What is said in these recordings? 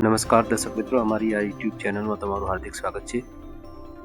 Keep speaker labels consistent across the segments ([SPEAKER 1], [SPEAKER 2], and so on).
[SPEAKER 1] નમસ્કાર દર્શક મિત્રો, અમારી આ યુટ્યુબ ચેનલમાં તમારું હાર્દિક સ્વાગત છે.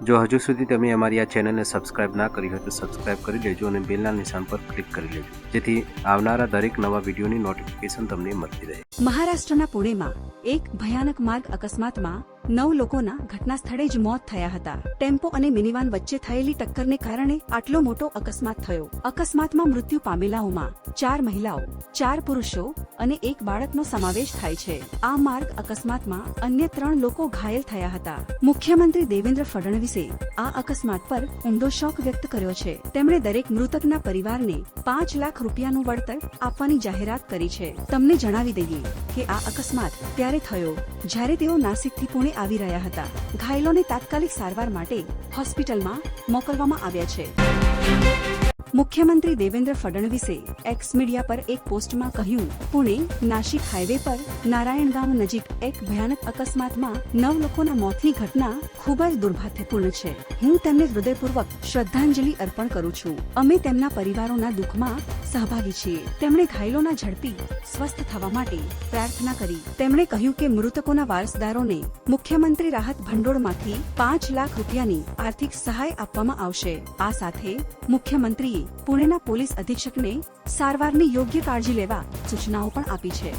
[SPEAKER 1] જો હજુ સુધી તમે અમારી આ ચેનલને સબસ્ક્રાઇબ ના કરી હોય તો સબસ્ક્રાઇબ કરી લેજો અને બેલના નિશાન પર ક્લિક કરી લેજો. જેથી આવનારા દરેક નવા વિડીયોની નોટિફિકેશન તમને મળતી રહે.
[SPEAKER 2] મહારાષ્ટ્રના પુણેમાં એક ભયાનક માર્ગ અકસ્માતમાં નવ લોકોના ઘટના સ્થળે જ મોત થયા હતા. ટેમ્પો અને મિનિવાન વચ્ચે થયેલી ટક્કરને કારણે આટલો મોટો અકસ્માત થયો. અકસ્માતમાં મૃત્યુ પામેલાઓમાં ચાર મહિલાઓ, ચાર પુરુષો અને એક બાળકનો સમાવેશ થાય છે. આ માર્ગ અકસ્માતમાં અન્ય ત્રણ લોકો ઘાયલ થયા હતા. મુખ્યમંત્રી દેવેન્દ્ર ફડણવીસે આ અકસ્માત પર ઊંડો શોક વ્યક્ત કર્યો છે. તેમણે દરેક મૃતકના પરિવારને પાંચ લાખ રૂપિયાનું વળતર આપવાની જાહેરાત કરી છે. તમને જણાવી દઈએ કે આ અકસ્માત ત્યારે થયો જ્યારે તેઓ નાસિકથી પુણે આવી રહ્યા હતા. ઘાયલોને તાત્કાલિક સારવાર માટે હોસ્પિટલમાં મોકલવામાં આવ્યા છે. મુખ્યમંત્રી દેવેન્દ્ર ફડણવીસે એક્સ મીડિયા પર એક પોસ્ટમાં કહ્યું, પુણે નાશિક હાઈવે પર નારાયણગામ નજીક એક ભયાનક અકસ્માતમાં નવ લોકોના મોતની ઘટના ખૂબ જ દુર્ભાગ્યપૂર્ણ છે. હું તેમને હૃદયપૂર્વક શ્રદ્ધાંજલિ અર્પણ કરું છું. અમે તેમના પરિવારોના દુઃખમાં સહભાગી છીએ. તેમણે ઘાયલોના ઝડપી સ્વસ્થ થવા માટે પ્રાર્થના કરી. તેમણે કહ્યું કે મૃતકોના વારસદારોને મુખ્યમંત્રી રાહત ભંડોળમાંથી પાંચ લાખ રૂપિયાની આર્થિક સહાય આપવામાં આવશે. આ સાથે મુખ્યમંત્રીએ પુણેના પોલીસ અધિક્ષકને સારવારની યોગ્ય કાળજી લેવા સૂચનાઓ પણ આપી છે.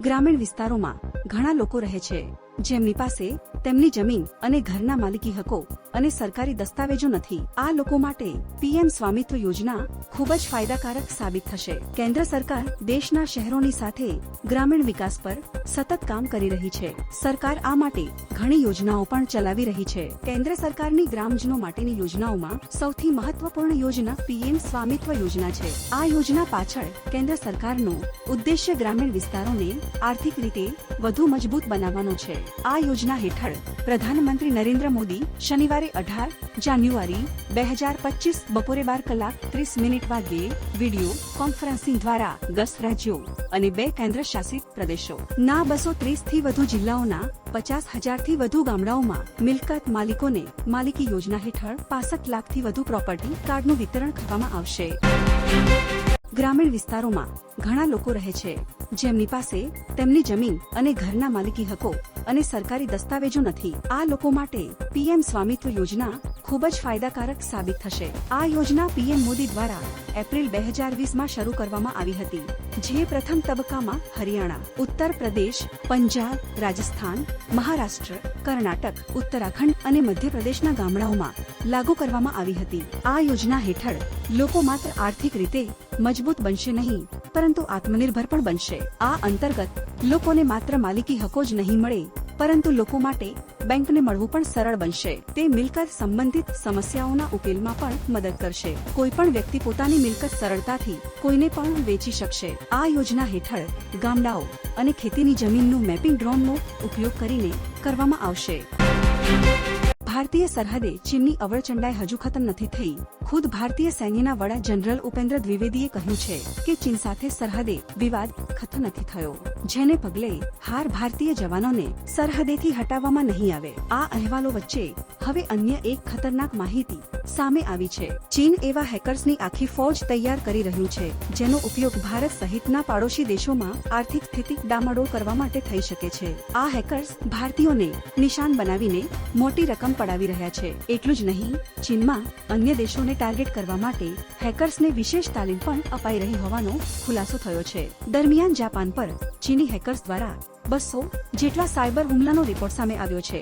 [SPEAKER 2] ગ્રામીણ વિસ્તારોમાં ઘણા લોકો રહે છે. જેમની પાસે તેમની જમીન અને ઘરના માલિકી હકો અને સરકારી દસ્તાવેજો નથી. આ લોકો માટે પીએમ સ્વામિત્વ યોજના ખૂબ જ ફાયદાકારક સાબિત થશે. કેન્દ્ર સરકાર દેશના શહેરોની સાથે ગ્રામીણ વિકાસ પર સતત કામ કરી રહી છે. સરકાર આ માટે ઘણી યોજનાઓ પણ ચલાવી રહી છે. કેન્દ્ર સરકારની ગ્રામજનો માટેની યોજનાઓમાં સૌથી મહત્વપૂર્ણ યોજના પીએમ સ્વામિત્વ યોજના છે. આ યોજના પાછળ કેન્દ્ર સરકારનો ઉદ્દેશ્ય ગ્રામીણ વિસ્તારોને આર્થિક રીતે વધુ મજબૂત બનાવવાનો છે. આ યોજના હેઠળ પ્રધાનમંત્રી નરેન્દ્ર મોદી શનિવારે અઢાર જાન્યુઆરી બે હજાર પચીસ બપોરે બાર કલાક ત્રીસ મિનિટ વાગ્યે વીડિયો કોન્ફરન્સિંગ દ્વારા દસ રાજ્યો અને બે કેન્દ્ર શાસિત પ્રદેશો. ના બસો ત્રીસથી વધુ જિલ્લાઓના પચાસ હજારથી વધુ ગામડાઓમાં મિલકત માલિકોને માલિકી યોજના હેઠળ પાસઠ લાખથી વધુ પ્રોપર્ટી કાર્ડનું વિતરણ કરવામાં આવશે. ગ્રામીણ વિસ્તારોમાં ઘણા લોકો રહે છે. જેમની પાસે તેમની જમીન અને ઘરના માલિકી હકો અને સરકારી દસ્તાવેજો નથી. આ લોકો માટે પીએમ સ્વામિત્વ યોજના ખૂબ જ ફાયદાકારક સાબિત થશે. આ યોજના પીએમ મોદી દ્વારા એપ્રિલ બે હજાર વીસમાં શરૂ કરવામાં આવી હતી. જે પ્રથમ તબક્કામાં હરિયાણા, ઉત્તર પ્રદેશ, પંજાબ, રાજસ્થાન, મહારાષ્ટ્ર, કર્ણાટક, ઉત્તરાખંડ અને મધ્યપ્રદેશના ગામડાઓમાં લાગુ કરવામાં આવી હતી. આ યોજના હેઠળ લોકો માત્ર આર્થિક રીતે મજબૂત બનશે નહીં, પરંતુ આત્મનિર્ભર પણ બનશે. આ અંતર્ગત, લોકોને માત્ર માલિકી હકો જ નહીં મળે, પરંતુ લોકો માટે બેંકને મળવું પણ સરળ બનશે. તે મિલકત સંબંધિત સમસ્યાઓના ઉકેલમાં પણ મદદ કરશે. કોઈ પણ વ્યક્તિ પોતાની મિલકત સરળતાથી કોઈને પણ વેચી શકશે. આ યોજના હેઠળ ગામડાઓ અને ખેતીની જમીનનું મેપિંગ ડ્રોનનો ઉપયોગ કરીને કરવામાં આવશે. ભારતીય સરહદે ચીનની અવરચંડાઈ હજુ ખતમ નથી થઈ. ખુદ ભારતીય સૈન્યના વડા જનરલ ઉપેન્દ્ર દ્વિવેદીએ કહ્યું છે કે ચીન સાથે સરહદે વિવાદ ખતમ નથી થયો. જેને પગલે હાર ભારતીય જવાનોને સરહદેથી હટાવવામાં નહીં આવે. આ અહેવાલો વચ્ચે હવે અન્ય એક ખતરનાક માહિતી સામે આવી છે. ચીન એવા હેકર્સની આખી ફોજ તૈયાર કરી રહ્યું છે, જેનો ઉપયોગ ભારત સહિતના પાડોશી દેશોમાં આર્થિક સ્થિતિ ડામાડોળ કરવા માટે થઈ શકે છે. આ હેકર્સ ભારતીયોને નિશાન બનાવીને મોટી રકમ પડાવી રહ્યા છે. એટલું જ નહીં, ચીનમાં અન્ય દેશોને ટાર્ગેટ કરવા માટે હેકર્સને વિશેષ તાલીમ પણ અપાઈ રહી હોવાનો ખુલાસો થયો છે. દરમિયાન જાપાન પર ચીની હેકર્સ દ્વારા બસો જેટલા સાયબર હુમલાનો રિપોર્ટ સામે આવ્યો છે.